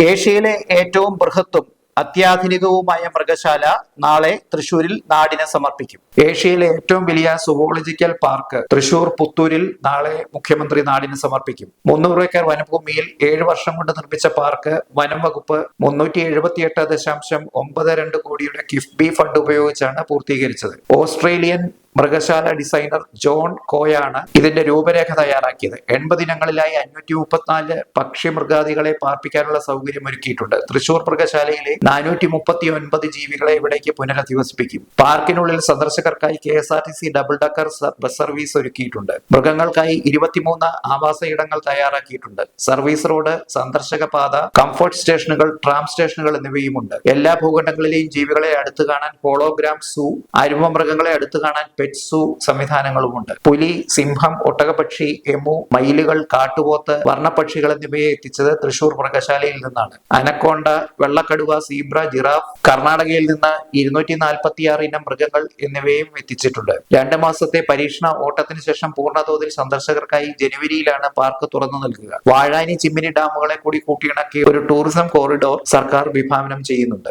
ഏഷ്യയിലെ ഏറ്റവും ബൃഹത്തും അത്യാധുനികവുമായ മൃഗശാല നാളെ തൃശൂരിൽ നാടിനെ സമർപ്പിക്കും. ഏഷ്യയിലെ ഏറ്റവും വലിയ സുവോളജിക്കൽ പാർക്ക് തൃശൂർ പുത്തൂരിൽ നാളെ മുഖ്യമന്ത്രി നാടിന് സമർപ്പിക്കും. മുന്നൂറ് ഏക്കർ വനഭൂമിയിൽ ഏഴ് വർഷം കൊണ്ട് നിർമ്മിച്ച പാർക്ക് വനം വകുപ്പ് മുന്നൂറ്റി എഴുപത്തിയെട്ട് ദശാംശം ഒമ്പത് രണ്ട് കോടിയുടെ കിഫ്ബി ഫണ്ട് ഉപയോഗിച്ചാണ് പൂർത്തീകരിച്ചത്. ഓസ്ട്രേലിയൻ മൃഗശാല ഡിസൈനർ ജോൺ കോയാണ് ഇതിന്റെ രൂപരേഖ തയ്യാറാക്കിയത്. എൺപത് ഇനങ്ങളിലായി അഞ്ഞൂറ്റി മുപ്പത്തിനാല് പക്ഷി മൃഗാദികളെ പാർപ്പിക്കാനുള്ള സൗകര്യം ഒരുക്കിയിട്ടുണ്ട്. തൃശൂർ മൃഗശാലയിലെ നാനൂറ്റി മുപ്പത്തി ഒൻപത് ജീവികളെ ഇവിടേക്ക് പുനരധിവസിപ്പിക്കും. പാർക്കിനുള്ളിൽ സന്ദർശകർക്കായി K S R T C double decker bus service ഒരുക്കിയിട്ടുണ്ട്. മൃഗങ്ങൾക്കായി ഇരുപത്തിമൂന്ന് ആവാസ ഇടങ്ങൾ തയ്യാറാക്കിയിട്ടുണ്ട്. സർവീസ് റോഡ് സന്ദർശക പാത കംഫർട്ട് സ്റ്റേഷനുകൾ ട്രാം സ്റ്റേഷനുകൾ എന്നിവയുമുണ്ട്. എല്ലാ ഭൂഖണ്ഡങ്ങളിലെയും ജീവികളെ അടുത്ത് കാണാൻ ഹോളോഗ്രാം സൂ അരുമ മൃഗങ്ങളെ അടുത്ത് കാണാൻ പെറ്റ് സൂ സംവിധാനങ്ങളുമുണ്ട്. പുലി സിംഹം ഒട്ടകപക്ഷി എമു മയിലുകൾ കാട്ടുപോത്ത് വർണപക്ഷികൾ എന്നിവയെ എത്തിച്ചത് തൃശൂർ മൃഗശാലയിൽ നിന്നാണ്. അനക്കോണ്ട വെള്ളക്കടുവ സീബ്ര ജിറാഫ് കർണാടകയിൽ നിന്ന് ഇരുന്നൂറ്റി നാൽപ്പത്തിയാറ് ഇനം മൃഗങ്ങൾ എന്നിവയും എത്തിച്ചിട്ടുണ്ട്. രണ്ട് മാസത്തെ പരീക്ഷണ ഓട്ടത്തിന് ശേഷം പൂർണതോതിൽ സന്ദർശകർക്കായി ജനുവരിയിലാണ് പാർക്ക് തുറന്നു നൽകുക. വാഴാനി ചിമ്മിനി ഡാമുകളെ കൂടി കൂട്ടിയിണക്കി ഒരു ടൂറിസം കോറിഡോർ സർക്കാർ വിഭാവനം ചെയ്യുന്നുണ്ട്.